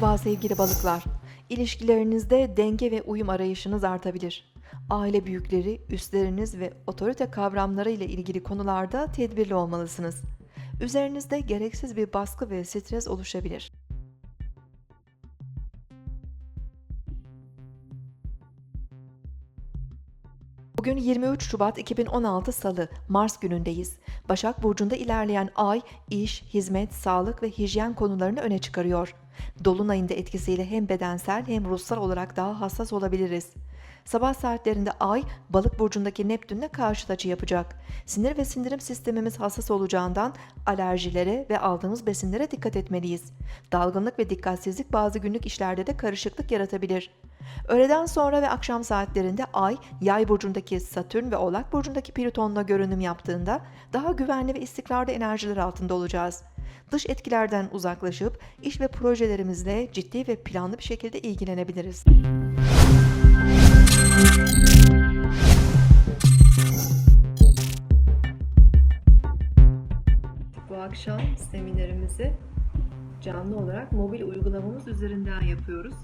Merhaba sevgili balıklar. İlişkilerinizde denge ve uyum arayışınız artabilir. Aile büyükleri, üstleriniz ve otorite kavramları ile ilgili konularda tedbirli olmalısınız. Üzerinizde gereksiz bir baskı ve stres oluşabilir. Bugün 23 Şubat 2016 Salı, Mars günündeyiz. Başak Burcu'nda ilerleyen ay, iş, hizmet, sağlık ve hijyen konularını öne çıkarıyor. Dolunayın da etkisiyle hem bedensel hem ruhsal olarak daha hassas olabiliriz. Sabah saatlerinde ay, balık burcundaki Neptün'le karşıt açı yapacak. Sinir ve sindirim sistemimiz hassas olacağından alerjilere ve aldığımız besinlere dikkat etmeliyiz. Dalgınlık ve dikkatsizlik bazı günlük işlerde de karışıklık yaratabilir. Öğleden sonra ve akşam saatlerinde Ay, Yay burcundaki Satürn ve Oğlak burcundaki Plüton'la görünüm yaptığında daha güvenli ve istikrarlı enerjiler altında olacağız. Dış etkilerden uzaklaşıp iş ve projelerimizle ciddi ve planlı bir şekilde ilgilenebiliriz. Bu akşam seminerimizi canlı olarak mobil uygulamamız üzerinden yapıyoruz.